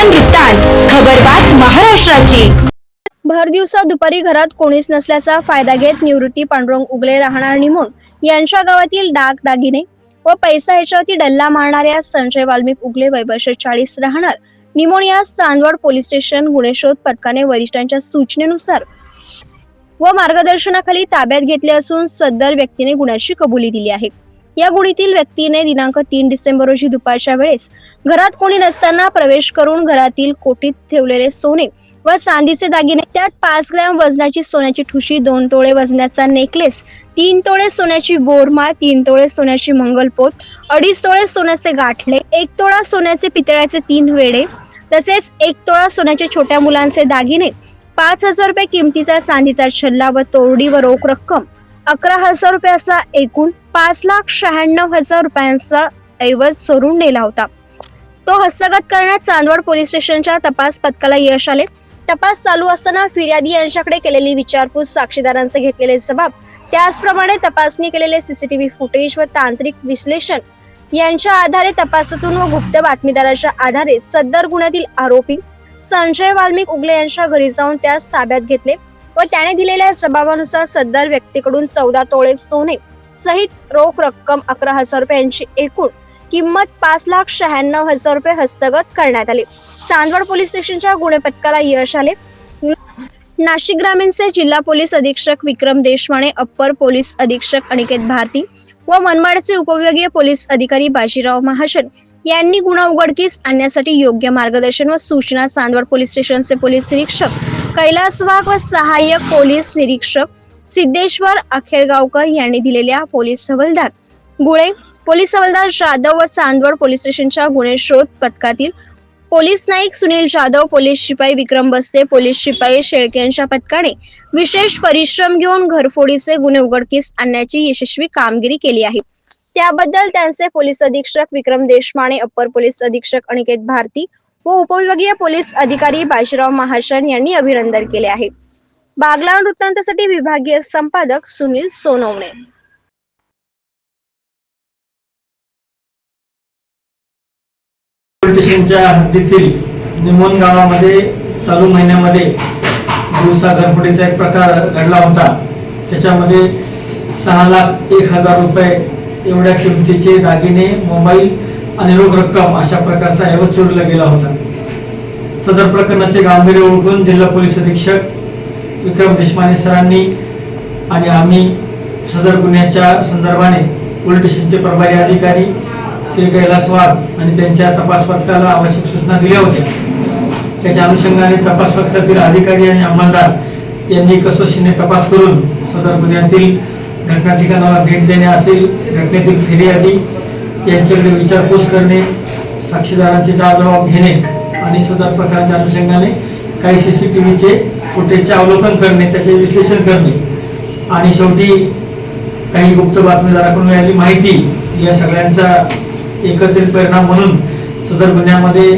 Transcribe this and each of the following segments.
बागलान वृत्तांत खबरबात महाराष्ट्राची. भर दिवसा दुपारी घरात कोणीच नसल्याचा फायदा घेत निवृत्ती पांडुरंग उगले राहणार निमोण यांच्या गावातील डाग दागिने व पैसा याच्यावरती डल्ला मारणाऱ्या संजय वाल्मिक उगले वयवर्ष चाळीस राहणार. निमोण या चांदवड पोलीस स्टेशन गुन्हेशोध पथकाने वरिष्ठांच्या सूचनेनुसार व मार्गदर्शनाखाली ताब्यात घेतले असून सदर व्यक्तीने गुन्ह्याची कबुली दिली आहे. या गुढीतील व्यक्तीने दिनांक तीन डिसेंबर रोजी दुपारच्या वेळेस घरात कोणी नसताना प्रवेश करून घरातील कोटीत ठेवलेले सोने व चांदीचे दागिने त्यात पाच ग्रॅम वजनाची सोन्याची ठुशी दोन तोळे वजनाचा नेकलेस तीन तोळे सोन्याची बोरमाळ तीन तोळे सोन्याची मंगलपोत अडीच तोळे सोन्याचे गाठले एक तोळा सोन्याचे पितळ्याचे तीन वेडे तसेच एक तोळा सोन्याचे छोट्या मुलांचे दागिने पाच हजार रुपये किमतीचा चांदीचा छल्ला व तोरडी व रोख रक्कम. अकरा हजार रुपयाचा एकूण पाच लाख शहाण्णव हजार रुपयांचा ऐवज चोरून नेला होता. तो हस्तगत करण्यात चांदवड पोलीस स्टेशनच्या तपास पथकाला यश आले. तपास चालू असताना फिर्यादी यांच्याकडे केलेली विचारपूस साक्षीदारांचे घेतलेले जबाब त्याचप्रमाणे तपासणी केलेले सीसीटीव्ही फुटेज व तांत्रिक विश्लेषण यांच्या आधारे तपासातून व गुप्त बातमीदाराच्या आधारे सदर गुन्ह्यातील आरोपी संजय वाल्मिक उगले यांच्या घरी जाऊन त्यास ताब्यात घेतले. व त्याने दिलेल्या जबाबानुसार सदर व्यक्तीकडून चौदा तोळे सोने सहित रोख रक्कम अकरा हजार रुपयांची एकूण किंमत पाच लाख शहाण्णव हजार रुपये हस्तगत करण्यात आले. चांदवड पोलीस स्टेशनच्या गुन्हे पथकाला यश आले. नाशिक ग्रामीणचे जिल्हा पोलीस अधीक्षक विक्रम देशमाने अप्पर पोलीस अधीक्षक अनिकेत भारती व मनमाडचे उपविभागीय पोलीस अधिकारी बाजीराव महाजन यांनी गुन्हा उघडकीस आणण्यासाठी योग्य मार्गदर्शन व सूचना चांदवड पोलीस स्टेशनचे पोलीस निरीक्षक कैलास वाघ व सहाय्यक पोलीस निरीक्षक सिद्धेश्वर अखेरगावकर यांनी दिलेल्या पोलीस हवालदार गुळे पोलीस हवालदार जाधव व चांदवड पोलीस स्टेशनच्या गुन्हे शोध पथकातील पोलीस नाईक सुनील जाधव पोलीस शिपाई विक्रम बस्ते पोलीस शिपाई शेळके यांच्या पथकाने विशेष परिश्रम घेऊन घरफोडीचे गुन्हे उघडकीस आणण्याची यशस्वी कामगिरी केली आहे. त्याबद्दल त्यांचे पोलीस अधीक्षक विक्रम देशमाने अप्पर पोलीस अधीक्षक अनिकेत भारती व उपविभागीय पोलीस अधिकारी बाजीराव महाशन यांनी अभिनंदन केले आहे. बागला वृत्तांतासाठी विभागीय संपादक सुनील सोनवणे. हद्दीतील निमोन गावामध्ये चालू महिन्यामध्ये दिवसा घरफोडीचा एक प्रकार घडला होता. त्याच्यामध्ये सहा लाख एक हजार रुपये एवढ्या किमतीचे दागिने मोबाईल आणि रोख रक्कम अशा प्रकारचा ऐवज चोरीला गेला होता. सदर प्रकरणाचे गांभीर्य ओळखून जिल्हा पोलीस अधीक्षक विक्रम देशमाने सरांनी आणि आम्ही सदर गुन्ह्याच्या संदर्भाने पोलीस स्टेशनचे प्रभारी अधिकारी श्री कैलास वाघ आणि त्यांच्या तपास पथकाला आवश्यक सूचना दिल्या होत्या. त्याच्या अनुषंगाने तपास पथकातील अधिकारी आणि अंमलदार यांनी कसोशीने तपास करून सदर गुन्ह्यातील घटना ठिकाणाला भेट देणे असेल घटनेतील फेरी आदी यांच्याकडे विचारपूस करणे साक्षीदारांचे जबाब घेणे आणि सदर प्रकाराच्या अनुषंगाने काही सी सी टी व्हीचे फुटेजचे अवलोकन करणे त्याचे विश्लेषण करणे. आणि शेवटी काही गुप्त बातमीदाराकडून मिळाली माहिती या सगळ्यांचा एकत्रित परिणाम म्हणून सदर गुन्ह्यामध्ये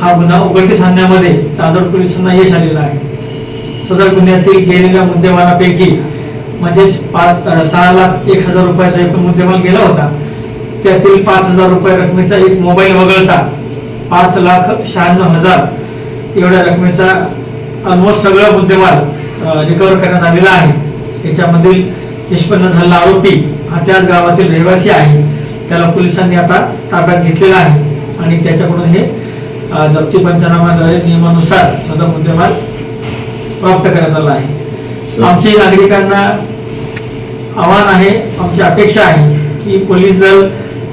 हा गुन्हा उघडकीस आणण्यामध्ये चांदोड पोलिसांना यश आलेलं आहे. सदर गुन्ह्यातील गेलेल्या मुद्देमालापैकी म्हणजेच पाच सहा लाख एक हजार रुपयाचा एकूण मुद्देमाल गेला होता. त्यातील पाच हजार रुपये रकमेचा एक मोबाईल वगळता पाच लाख शहाण्णव हजार एवढ्या रकमेचा ऑलमोस्ट सगळा मुद्देमाल रिकवर करण्यात आलेला आहे. त्याच्यामधील निष्पन्न झालेला आरोपी हा त्याच गावातील रहिवासी आहे. त्याला पोलिसांनी आता ताब्यात घेतलेला आहे आणि त्याच्याकडून हे जप्ती पंचनामाद्वारे नियमानुसार सदर मुद्देमाल प्राप्त करण्यात आला आहे. आमची नागरिकांना आव्हान आहे आमची अपेक्षा आहे की पोलीस दल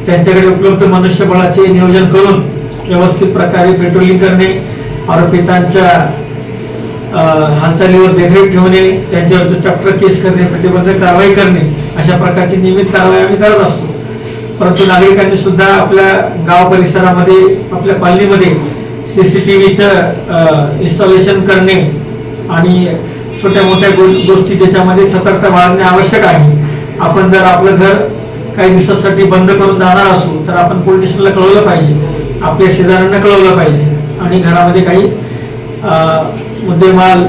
त्यांच्याकडे उपलब्ध मनुष्यबळाचे नियोजन करून व्यवस्थित प्रकारे पेट्रोलिंग करणे आरोपितांच्या हालचालीवर देखरेख ठेवणे त्यांच्याविरुद्ध चप्टर केस करणे प्रतिबंधक कारवाई करणे अशा प्रकारची नियमित कारवाई आम्ही करत असतो. परंतु नागरिकांनी सुद्धा आपल्या गाव परिसरामध्ये आपल्या कॉलनीमध्ये सी सी टी व्हीचं इन्स्टॉलेशन करणे आणि छोट्या मोठ्या गो- गोष्टी त्याच्यामध्ये सतर्कता बाळगणे आवश्यक आहे. आपण जर आपलं घर काही दिवसासाठी बंद करून जाणार असू तर आपण पोलीस स्टेशनला कळवलं पाहिजे. आपल्या शेजाऱ्यांना कळवलं पाहिजे. आणि घरामध्ये काही मुद्देमाल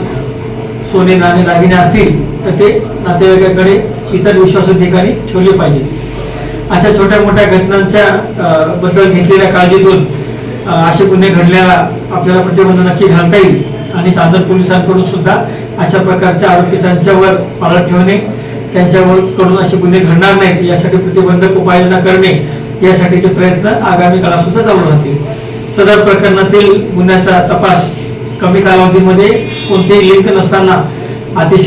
सोने नाणे दागिने असतील तर ते नातेवाईकाकडे इतर विश्वासू ठिकाणी ठेवले पाहिजे. अशा छोट्या मोठ्या घटनांच्या बद्दल घेतलेल्या काळजीतून असे गुन्हे घडल्याला आपल्याला प्रतिबंध नक्की घालता येईल. आणि चांदर पोलिसांकडून सुद्धा अशा प्रकारच्या आरोपितांच्यावर पाळत ठेवणे त्यांच्यावर कडून असे गुन्हे घडणार नाहीत. यासाठी प्रतिबंधक उपाययोजना करणे यासाठीचे प्रयत्न आगामी काळात सुद्धा चालू राहतील. सदर प्रकरणातील गुन्ह्याचा तपास कमी कालावधीमध्ये कोणतेही लिंक नसताना अतिशय